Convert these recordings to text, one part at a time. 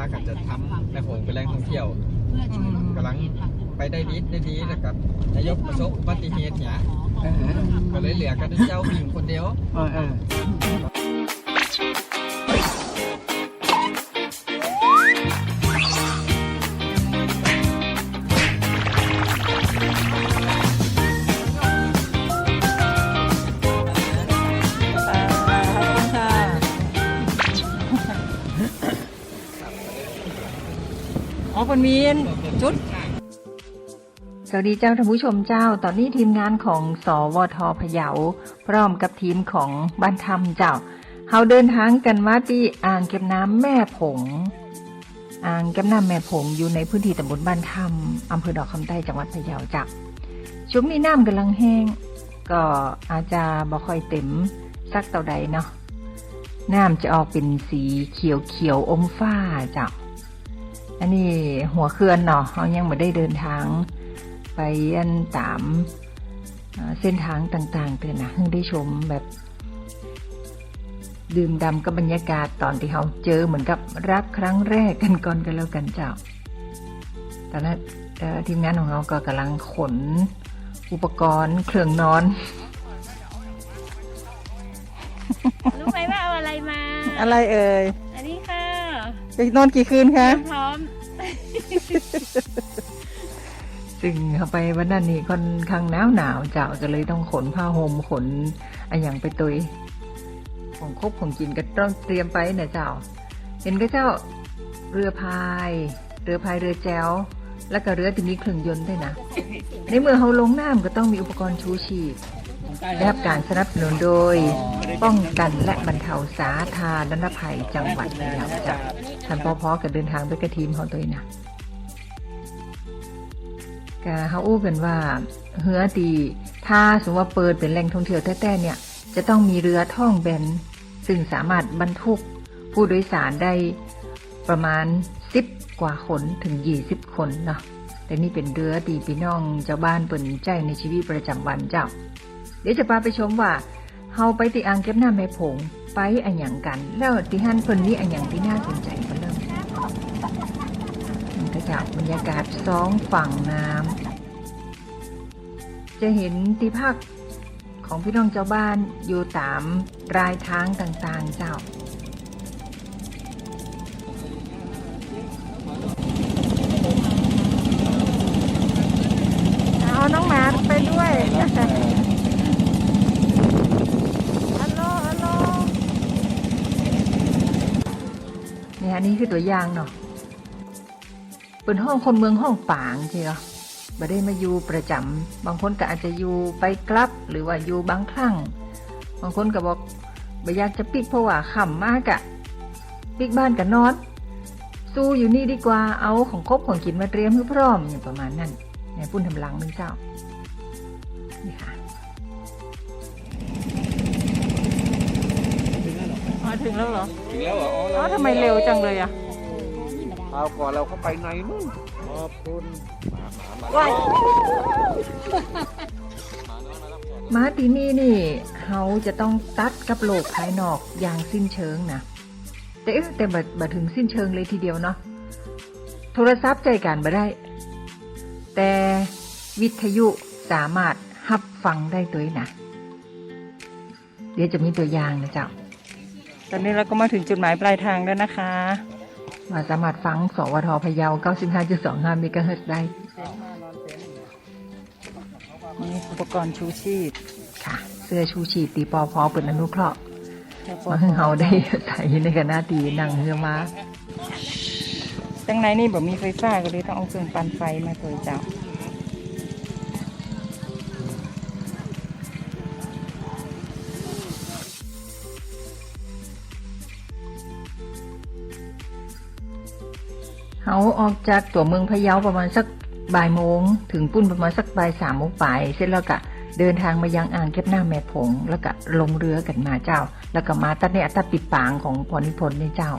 ากันจะทำแม่โขงเป็นแหล่งท่องเที่ยวกำลังไปได้ดีได้ดีแล้วกับนายกประสบอุบัติเหตุเนี่ยเออก็เลยเหลือกันเจ้าหญิงคนเดียว เออเอออ๋อเพิ่นจุด สวัสดีเจ้าท่านผู้ชมเจ้า ตอนนี้ทีมงานของสวทพะเยาพร้อมกับทีมของบ้านธรรมเจ้าเฮาเดินทางกันมาที่อ่างเก็บน้ำแม่ผง อ่างเก็บน้ำแม่ผงอยู่ในพื้นที่ตำบลบ้านธรรมอำเภอดอกคำใต้จังหวัดพะเยาจ้าช่วงนี้น้ำกำลังแห้ง ก็อาจจะบ่ค่อยเต็มสักเท่าใดเนาะน้ำจะออกเป็นสีเขียวเขียวอมฟ้าจ้า อันนี้หัวเขื่อนเนาะเขายังไม่ได้เดินทาง ไปอันตามเอ่อเส้นทางต่างๆเตือนนะเพิ่งได้ชมแบบ ดื่มดำกับบรรยากาศตอนที่เขาเจอเหมือนกับรักครั้งแรกกันก่อนกันแล้วกันเจ้าตอนนั้นเอ่อทีมงานของเราก็กำลังขนอุปกรณ์เครื่องนอน รู้ไหมว่าเอาอะไรมา อะไรเอ่ย อันนี้ค่ะจะนอนกี่คืนคะพร้อม ซึ่งเข้าไปวันนั้นนี่ค่อนข้างหนาวหนาวเจ้าก็เลยต้องขนผ้าห่มขนอะไรอย่างไปตุยของครบของกินก็ต้องเตรียมไปนะเจ้า เห็นก็เจ้าเรือพาย เรือพายเรือแจวแล้วก็เรือที่มีเครื่องยนต์ด้วยนะ ในเมื่อเขาลงน้ำก็ต้องมีอุปกรณ์ชูชีพ ได้รับการสนับสนุนโดย ป้องกันและบรรเทาสาธารณภัยจังหวัดพะเยาจ้ะท่านพอพอกับเดินทางไปกับทีมของตัวเองนะก็เขาอู้กันว่าเฮือตีถ้าสมมติว่าเปิดเป็นแหล่งท่องเที่ยวแท้ๆเนี่ย จะต้องมีเรือท่องแบนซึ่งสามารถบรรทุกผู้โดยสารได้ประมาณสิบกว่าคนถึงยี่สิบคนเนาะแต่นี่เป็นเรือตีพี่น้องเจ้าบ้านเปิ่นใจในชีวิตประจำวันเจ้า เดี๋ยวจะพาไปชมว่าเฮาไปที่อ่างเก็บน้ำแม่ผงไปอันหยังกัน แล้วที่ฮั่นเพิ่นมีอันหยังที่น่าสนใจกันเริ่มมันก็จะบรรยากาศสองฝั่งน้ำจะเห็นที่พักของพี่น้องเจ้าบ้านอยู่ตามรายทางต่างๆเจ้าเอาน้องหมาไปด้วย ฮัลโหล ฮัลโหลเนี่ย อันนี้คือตัวอย่างเนาะเป็นห้องคนเมืองห้องปางใช่ไหมบ่ได้มาอยู่ประจำบางคนก็อาจจะอยู่ไปกลับ หรือว่าอยู่บางครั้ง บางคนก็บอกบ่อยากจะปิกเพราะว่าขำมากอะปิกบ้านกับนอน สู้อยู่นี่ดีกว่าเอาของครบของกินมาเตรียมให้พร้อมอย่างประมาณนั้นเนี่ยปุ้นทำลังนึงเจ้านี่ค่ะ มาถึงแล้วเหรอถึงแล้วเหรออ๋อทำไมเร็วจังเลยอะ เอาก่อนเราเข้าไปในนู่นขอบคุณม้าตีนี่นี่เขาจะต้องตัดกับโลกภายนอกอย่างสิ้นเชิงนะแต่เอ๊ะแต่บัดบัดถึงสิ้นเชิงเลยทีเดียวเนาะโทรศัพท์ใจกันบ่ได้ แต่วิทยุสามารถรับฟังได้ตัวเองนะเดี๋ยวจะมีตัวอย่างนะเจ้า ตอนนี้เราก็มาถึงจุดหมายปลายทางแล้วนะคะ มาสามารถฟังสวทพะเยา 95.25เมกะเฮิรตซ์ได้ นี่อุปกรณ์ชูชีพค่ะ เสื้อชูชีพตีปอพอเปิดอนุเคราะห์มาให้เฮาได้ใส่ในกันหน้าตีนั่งเรือมาตั้งในนี่แบบมีไฟฟ้าก็เลยต้องเอาเครื่องปั่นไฟมาตัวเจ้า เขาออกจากตัวเมืองพะเยาประมาณสักบ่ายโมง ถึงปุ้นประมาณสักบ่ายสามโมงป่ายเสร็จแล้วก็เดินทางมายังอ่างเก็บน้ำแม่ผง แล้วก็ลงเรือกันมาเจ้า แล้วก็มาตัดในอัตตปิดปางของพอนิพนธ์นี่เจ้า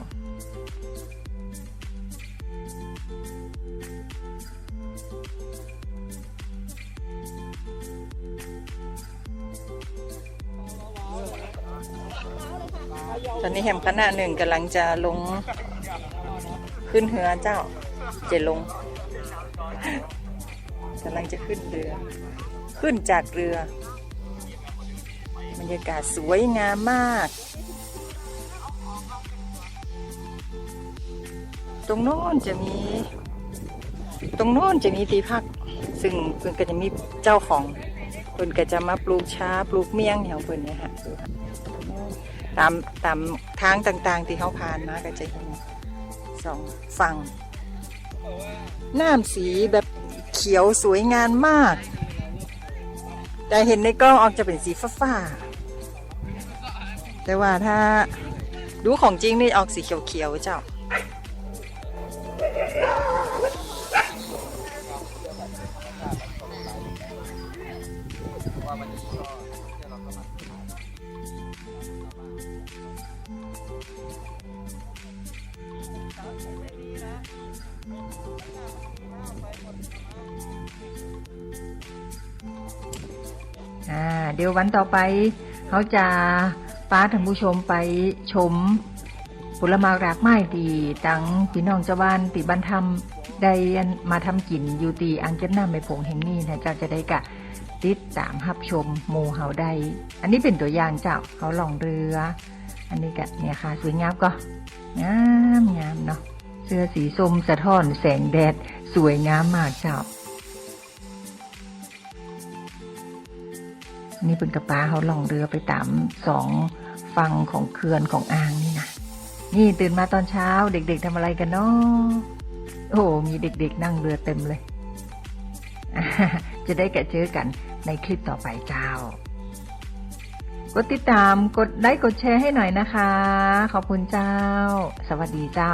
ตอนนี้แหมคณะหนึ่งกำลังจะลง ขึ้นเรือเจ้า เจลงกำลังจะขึ้นเรือ ขึ้นจากเรือบรรยากาศสวยงามมาก ตรงโน้นจะมี ตรงโน้นจะมีที่พัก ซึ่งเพิ่นก็จะมีเจ้าของเพิ่นก็จะมาปลูกช้าปลูกเมี่ยงแถวเพิ่นเนี่ยฮะตามตามทางต่างๆ ที่เขาผ่านมาก็จะเห็น สองฝั่ง น้ำสีแบบเขียวสวยงามมาก แต่เห็นในกล้องออกจะเป็นสีฟ้าๆแต่ว่าถ้าดูของจริงนี่ออกสีเขียวๆเจ้าว่าวันนี้ก็เดี๋ยวเราก็มา อ่าเดี๋ยววันต่อไปเขาจะป้าท่านผู้ชมไปชมผลไม้รากไม้ตีตั้งพี่น้องเจ้าบ้านตีบ้านทำได้มาทำกินอยู่ตีอ่างเก็บน้ำใบผงแห่งนี้นะเจ้าจะได้กะติดตามรับชมหมูเฮาได้ อันนี้เป็นตัวอย่างเจ้าเขาลองเรือ อันนี้กะเนี่ยค่ะสวยงามก็งามงามเนาะ สื้อสีส้มสะท้อนแสงแดด สวยงามมากเจ้า นี่เป็นกระปาเขาล่องเรือไปตามสองฝั่งของเขื่อนของอ่างนี่นะนี่ตื่นมาตอนเช้าเด็กๆทำอะไรกันเนาะโอ้มีเด็กๆนั่งเรือเต็มเลย จะได้กะเจอกันในคลิปต่อไปเจ้ากดติดตาม กดไลค์ กดแชร์ให้หน่อยนะคะ ขอบคุณเจ้า สวัสดีเจ้า